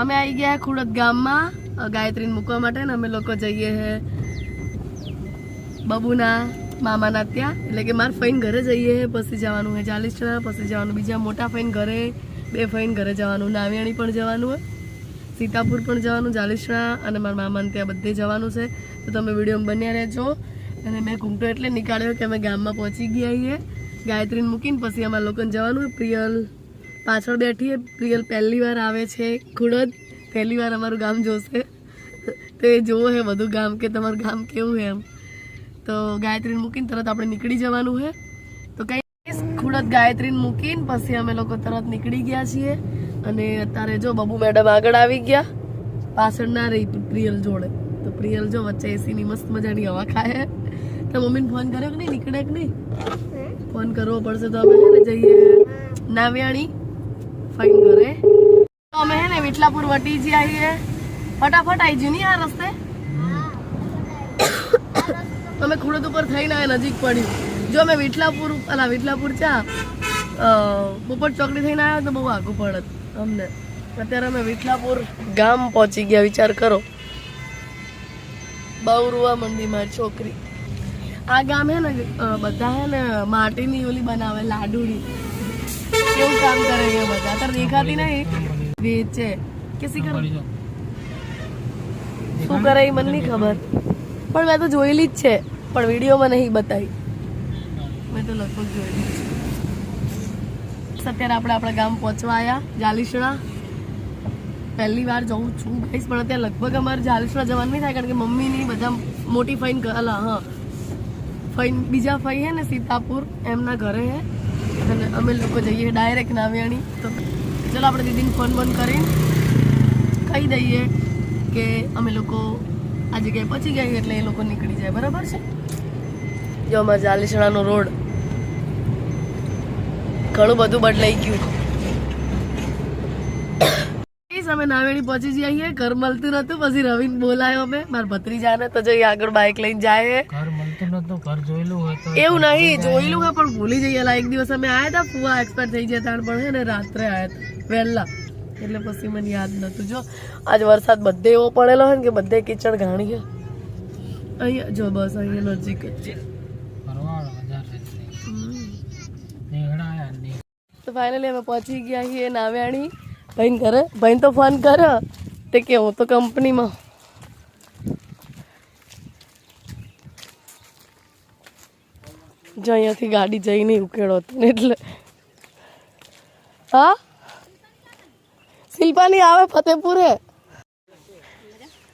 અમે આવી ગયા ખુડત ગામમાં ગાયત્રીને મૂકવા માટે ને અમે લોકો જઈએ છે બબુના મામાના ત્યાં. એટલે કે મારા ફઈન ઘરે જઈએ પછી જવાનું છે ચાલીસ જણા, પછી જવાનું બીજા મોટા ફઈન ઘરે, બે ફઈન ઘરે જવાનું, નાવિયાણી પણ જવાનું હોય સીતાપુર પણ જવાનું ચાલીસણા અને મારા મામાને ત્યાં બધે જવાનું છે. તો તમે વીડિયો બન્યા રહેજો. અને મેં ઘૂમટો એટલે નીકાળ્યો કે અમે ગામમાં પહોંચી ગયા છીએ ગાયત્રીને મૂકીને પછી અમારા લોકોને જવાનું પ્રિયલ પાછળ બેઠીએ પ્રિયલ પહેલી વાર આવે છે ખુડદ પહેલી વાર અમારું ગામ જોશે. તો એ જોવો હે બધું ગામ કે તમારું ગામ કેવું હે એમ. તો ગાયત્રીને મૂકીને તરત આપણે નીકળી જવાનું હે. તો કંઈ ખુડદ ગાયત્રીને મૂકીને પછી અમે લોકો તરત નીકળી ગયા છીએ. અને અત્યારે જો બબુ મેડમ આગળ આવી ગયા પાછળ ના રહી પ્રિયલ જોડે. તો પ્રિયલ જો વચ્ચે એસીની મસ્ત મજાની હવા ખાય તો મમ્મીને ફોન કર્યો કે નહીં? નીકળે કે નહીં? ફોન કરવો પડશે તો અમે જઈએ. નાવ્યાણી? ફાઈન ઘરે. તો અમે હે ને વિઠલાપુર વટી જઈએ છીએ ફટાફટ આવી જઈએ નહીં આ રસ્તે? અમે ખુડત ઉપર થઈને નજીક પડ્યું. જો અમે વિઠલાપુર અલા વિઠલાપુર ચા પોપટ ચોકડી થઈને આવ્યા તો બહુ આગું પડત અમને. અત્યારે અમે વિઠલાપુર ગામ પહોંચી ગયા, વિચાર કરો. બહુ રૂવા મંડી મારી છોકરી. આ ગામ હે ને બધા હે ને માટીની ઓલી બનાવે લાડુડી કેવું કામ કરે એ બધા? અત્યારે દેખાતી નહીં. વેચે કે શી કરે? શું કરે એ મને નહીં ખબર. પણ મેં તો જોયેલી જ છે. પણ વિડીયોમાં નહીં બતાવી. મેં તો લગભગ જોયેલી છે. અત્યારે આપણે આપણા ગામ પહોંચવા આવ્યા જાલીસણા. પહેલી વાર જઉં છું ગઈશ પણ અત્યારે લગભગ અમારે જાલીસણા જવાનું નહીં થાય કારણ કે મમ્મીની બધા મોટી ફાઈન અલા હા. ફઈન બીજા ફાઈ હે ને સીતાપુર એમના ઘરે હે. અમે લોકો જઈએ ડાયરેક્ટ નાવ્યાણી તો ચલો આપણે દીદીને ફોન બોન કરીને કહી દઈએ કે અમે લોકો આ જગ્યાએ પહોંચી ગયા એટલે એ લોકો નીકળી જાય. બરાબર છે? જો અમારે જાલીસણાનો રોડ ઘણું બધું બદલાઈ ગયું. અમે નાવેડી પહોંચી જઈએ ઘર મળતું નતું. પછી રવિન બોલાયો અમે. મારા ભત્રીજાને તો જઈ આગળ બાઇક લઈને જાય ઘર મળતું ઘર જોયેલું હોય તો એવું નહીં જોયેલું હોય પણ ભૂલી જઈએ. એક દિવસ અમે આયા હતા ફુવા એક્સપાયર થઈ ગયા તાણ પણ ને રાત્રે હતા વહેલા. એટલે પછી મને યાદ નતું જો આજ વરસાદ બધે એવો પડેલો હોય ને કે બધે કિચડ ઘાણી છે અહીંયા જો બસ અહીંયા નજીક જ છે. તો ફાઇનલી અમે પહોંચી ગયા છીએ નાવ્યાણી ભાઈને ઘરે. ભાઈને તો ફોન કર્યો. તે કે હું તો કંપનીમાં જો અહીંયાથી ગાડી જઈને ઉકેળો હતો ને એટલે. હા? શિલ્પાની આવે ફતેપુરે?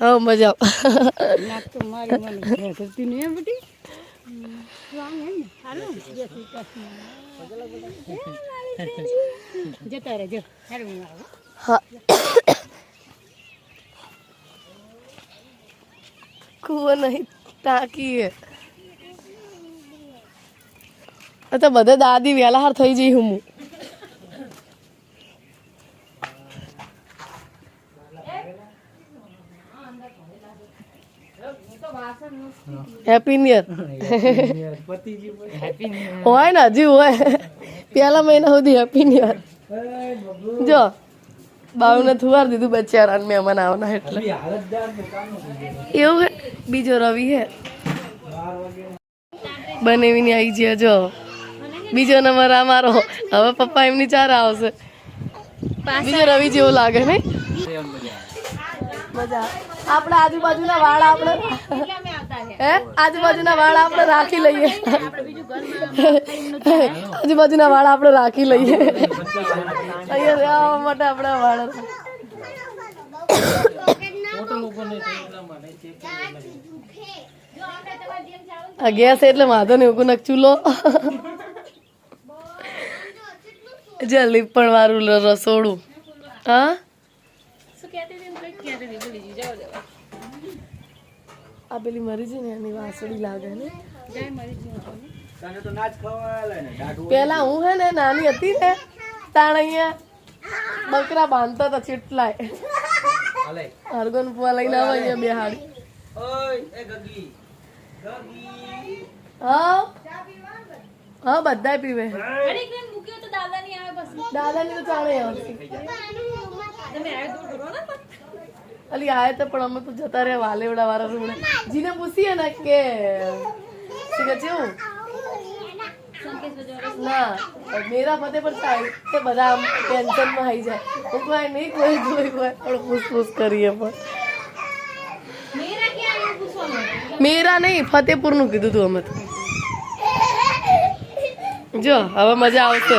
હા, મજા હા કુવો નહીં ટાંકી હે આ તો બધે દાદી વેલાહાર થઈ જઈ હું. હેપી ન્યુ યર હોય ને મહિના સુધી હેપી નિયર જો બાવને થુવાર દીધું બચારા મહેમાન આવના એટલે. એવું બીજો રવિ હે. બનેવીને આવી ગયા જો. બીજો નંબર આ મારો. હવે પપ્પા એમની ચાર આવશે. બીજો રવિ જેવો લાગે ને મજા આપણા આજુબાજુના વાળ આપણે હે? આજુબાજુના વાળ આપણે રાખી લઈએ. આજુબાજુના વાળ આપણે રાખી લઈએ. અહીંયા માટે આપણા વાળ ગેસ એટલે વાંધો નહીં ઉકું ચૂલો. જે લીપણ વાળું રસોડું. હા? આ પેલી મરી છે ને એની વાસળી લાગે ને. પેલા હું હે ને નાની હતી ને તાણ અહીંયા બકરા બાંધતા હતા ચેટલાય હરગોન ફુવા લઈને આવે અહીંયા બે હાડી હા? હા બધાય પીવે. દાદાની તો ચાલે અલી આયા તો પણ અમે તો જતા રહ્યા વાલેવડા વાળા રૂમડે જીને પૂછીએ ને કે શું કે કેવું ના મેરા મતે પણ થાય કે બધા ટેન્શનમાં આવી જાય. હું કોઈ નહીં કોઈ કોઈ પણ પૂછપૂછ કરીએ પણ. મેરા નહીં ફતેપુરનું કીધું તું અમે તો. જો હવે મજા આવશે.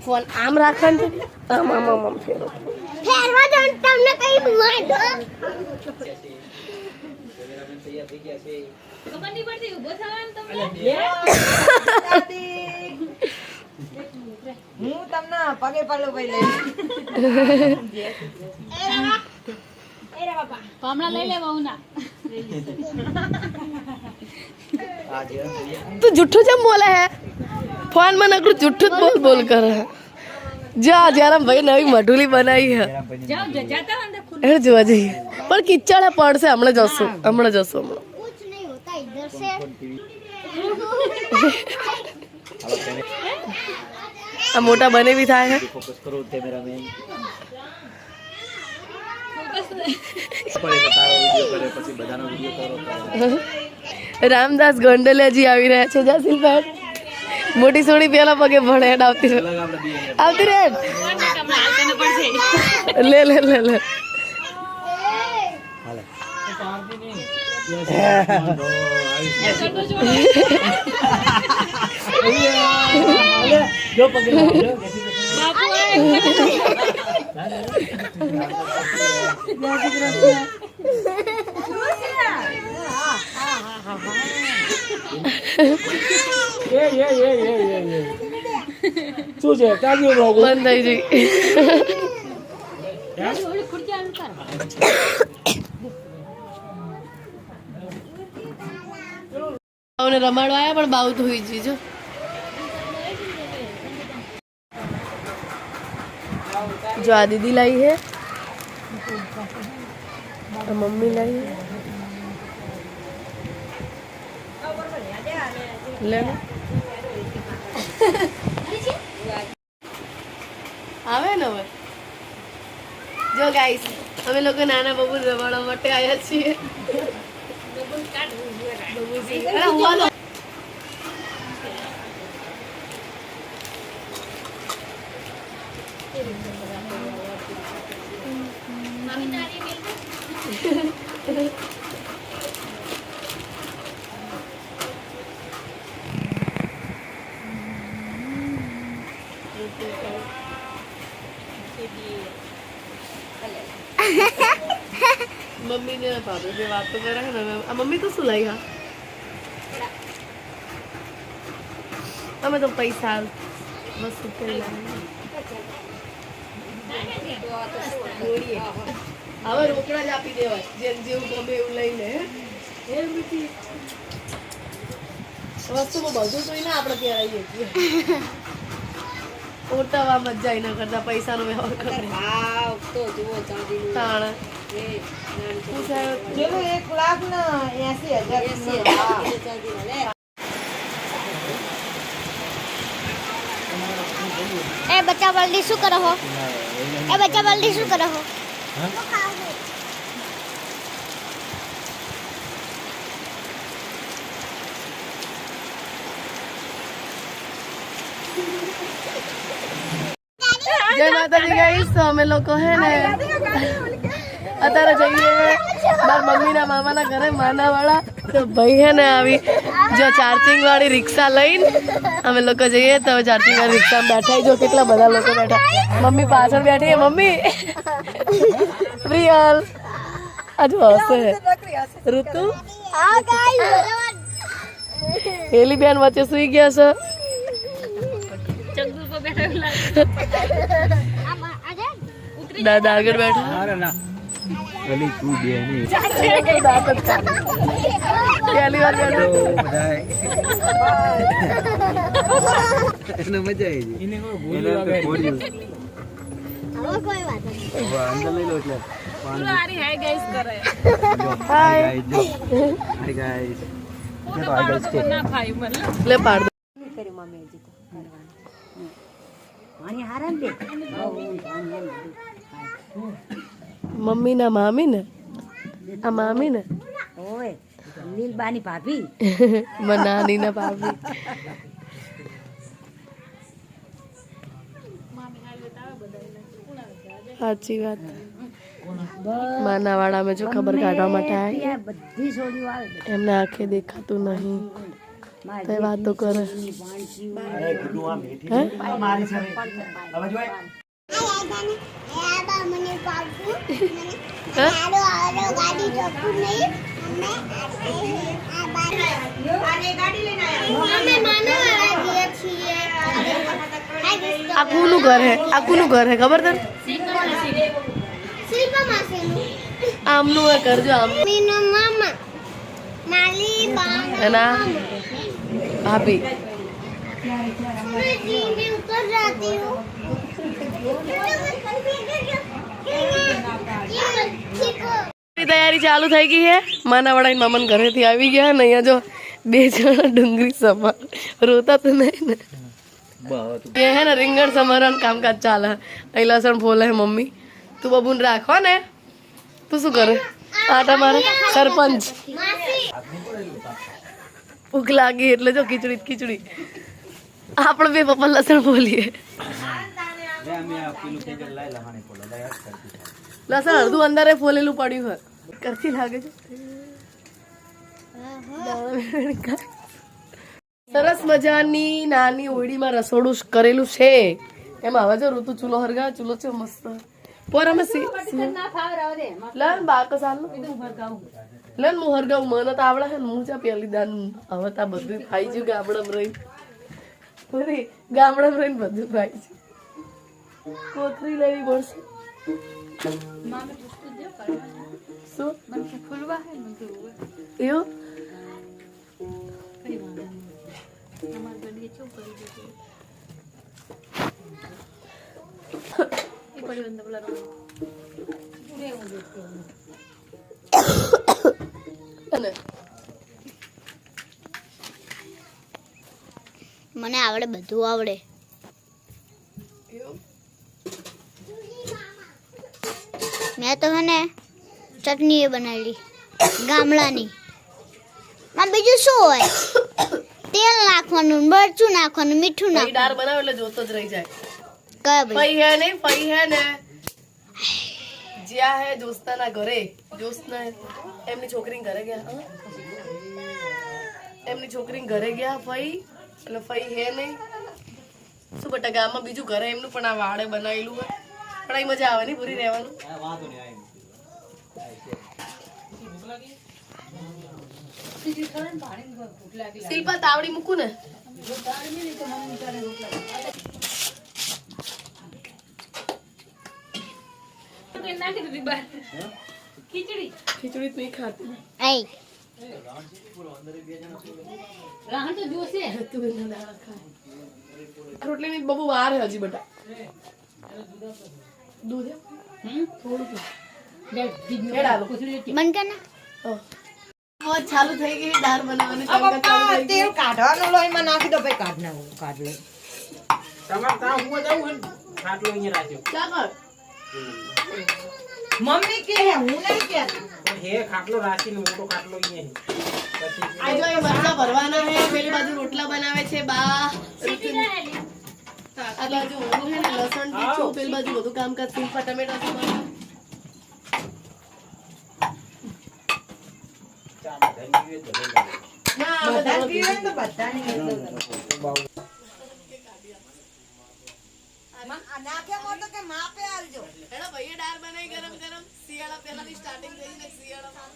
ફોન આમ રાખવાનું છે આમ આમ આમ આમ ફેરો તમને કઈ વાંધો હું તમને પગે પાલો ભાઈ લઈ તું જુઠ્ઠું જેમ બોલે હે? ફોન ફોનમાં નકરું જુઠ્ઠું જ બોલ બોલ કરે. જા જયરામ ભાઈ નવી મઢુલી બનાવી હે જોવા જઈએ. પણ કિચડે પડશે હમણાં જશું હમણાં જશું હમણાં. આ મોટા બને બી થાય છે રામદાસ ગોંડલિયાજી આવી રહ્યા છે જાસિલભાઈ મોટી સોડી પેલા પગે ભણે હેડ આવતી રહે. અલગ આપણે બે આવતી રે લે લે લે લે. જો પગે લાવજો. શું છે? કાજુ રોગ બંધ થઈ જઈ બાઉને રમાડવા આવ્યા પણ બાઉ ધોઈ જીજો જો. જો આ દીદી લાવી હે. મમ્મી લાવી હે. લે. આવે ને હવે? જો ગાઈસ અમે લોકો નાના બબુ રમાડવા માટે આવ્યા છીએ. મમ્મી ને ભાભી જે વાતો કરે ને આ મમ્મી તો શું હા અમે તો પૈસા વસ્તુ હવે રોકડા જ આપી દેવાય જેમ જેવું ગમે એવું લઈને હે રૂચી વસ્તુમાં બધું જોઈને આપણે ત્યાં આવીએ છીએ ઓટાવામાં મજા જાય ન કરતા પૈસાનો વ્યવહાર કરે. ભાવ તો જુઓ ચાંદીનું. તાણ. એ નાની એક લાખ ને એસી હજાર. એસી એ બચ્ચા બલ્દી શું કરો હો? એ બચ્ચા બલ્દી શું કરો હો. જય માતાજી ગાઈસ તો અમે લોકો હે ને અત્યારે જઈએ મારા મમ્મીના મામાના ઘરે માના વાળા તો ભાઈ હે ને આવી જો ચાર્જિંગ વાળી રિક્ષા લઈને અમે લોકો જઈએ તો ચાર્જિંગ વાળી રિક્ષામાં બેઠા જો કેટલા બધા લોકો બેઠા મમ્મી પાછળ બેઠી મમ્મી. પ્રિયલ. આજ હશે. ઋતુ. હેલી બેન વચ્ચે સુઈ ગયા છે. દાદા આગળ બેઠા. અરે ના. ગલી તું બે ની. પહેલી વાર બેઠો. એને મજા આવી ગઈ. એને તો વગાડી. હવે કોઈ વાત નહીં અંદર લઈ લો એટલે. હાય hi guys hi hi guys લે પાડ દો. મમ્મી ના મામી ને? આ મામી ને? ઓય લીલબાની ભાભી. મનાની ના ભાભી. સાચી વાત. માના વાળા મેં જો ખબર કાઢવા માટે બધી એમને આંખે દેખાતું નહીં. તે વાતો કરે. આ કોનું ઘર હે? આ કોનું ઘર હે? ખબર તને? આમનું કરજો આમ. મામા. માલી બા એના ભાભી मैं जीने उतर जाती हूँ ની તૈયારી ચાલુ થઈ ગઈ છે માના વડા મામન ઘરેથી આવી ગયા ને અહીંયા જો બે જણા ડુંગળી સમાર રોતા તો નહીં ને બહુ એ હે ને રીંગણ સમારવાનું કામકાજ ચાલે અહીં લસણ ફોલે હે મમ્મી તું બબુને રાખો ને તું શું કરે આટા મારે સરપંચ ભૂખ લાગી એટલે જો ખીચડી ખીચડી. આપણે બે પપ્પા લસણ કરતી લસણ અડધું અંદરે ફોલેલું પડ્યું હોય. કરતી લાગે છે. સરસ મજાની નાની ઓળીમાં રસોડું કરેલું છે. એમાં હવે જો ઋતુ ચૂલો હરગા ચૂલો છે મસ્ત. સી લન બાકસ આલ લન હું હરગાવું મને તો આવડે છે ને હું ચા પેલી દાન હવે તો આ બધું ખાઈ જ્યું ગામડામાં રહી બધી ગામડામાં રહીને બધું ખાઈ છે કોથરી લેવી પડશે શું એવું અને મને આવડે બધું આવડે. મેં તો મને ચટણી એ બનાવેલી ગામડાની. માં બીજું શું હોય? તેલ નાખવાનું મરચું નાખવાનું મીઠું નાખવાનું. દાળ બનાવે એટલે જોતો જ રહી જાય. પઈ હે નહીં પઈ હે ને. જ્યાં હે જોસ્તાના ઘરે. જોસ્તના એમની છોકરીને ઘરે ગયા. એમની છોકરીને ઘરે ગયા ફઈ. એટલે ફઈ હે નહીં. શું બટા ગામમાં બીજું ઘરે એમનું પણ આ વાડે બનાવેલું હોય. પણ અહીં મજા આવે નહીં પૂરી રહેવાનું? શિલ્પા તાવડી મૂકું ને. ખીચડી જ નહીં ખાતી આઈ તું એના દાણા ખા. રોટલીની બબુ વાર હે હજી બટા દૂધ હે? થોડુંક હેડ આલો. બંધ કર ને હા. હવે ચાલુ થઈ ગઈ દાળ બનાવવાની કામકાજ ચાલુ થઈ તેલ ગયું. કાઢવાનું લો એમાં નાખી દો ભાઈ કાઢ નાખો કાઢ લે તમારે ત્યાં હું જવું હોય ને ખાટલો અહીંયા રાખ્યો ચા કર. મમ્મી કે હે હું નહીં કે. હે ખાટલો રાખીને મોટો ખાટલો અહીંયા છે. પછી આ જો એ મરચાં ભરવાના હે પેલી બાજુ રોટલા બનાવે છે બા. આ બાજુ ઓલું હે ને લસણ તીખું પેલી બાજુ બધું કામ સિંપા ટમેટા પીવે તો ના બધા બધા પીવે તો બધાને. નાખે મોટો કે માપે આલજો. હેડો ભાઈએ દાળ બનાવી ગરમ ગરમ. શિયાળા પહેલાની સ્ટાર્ટિંગ થઈ ને શિયાળામાં.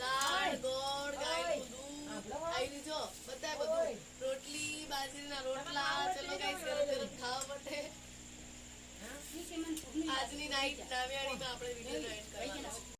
દાળ ગોળ ગાયનું દૂધ. આવી લીજો બધા. બધું રોટલી બાજરીના રોટલા ચલો ગાઈસ ગરમ ગરમ ખાવા માટે. આજની નાઈટ નામિયાળીમાં આપણે વીડિયો એન્ડ કરવાનો.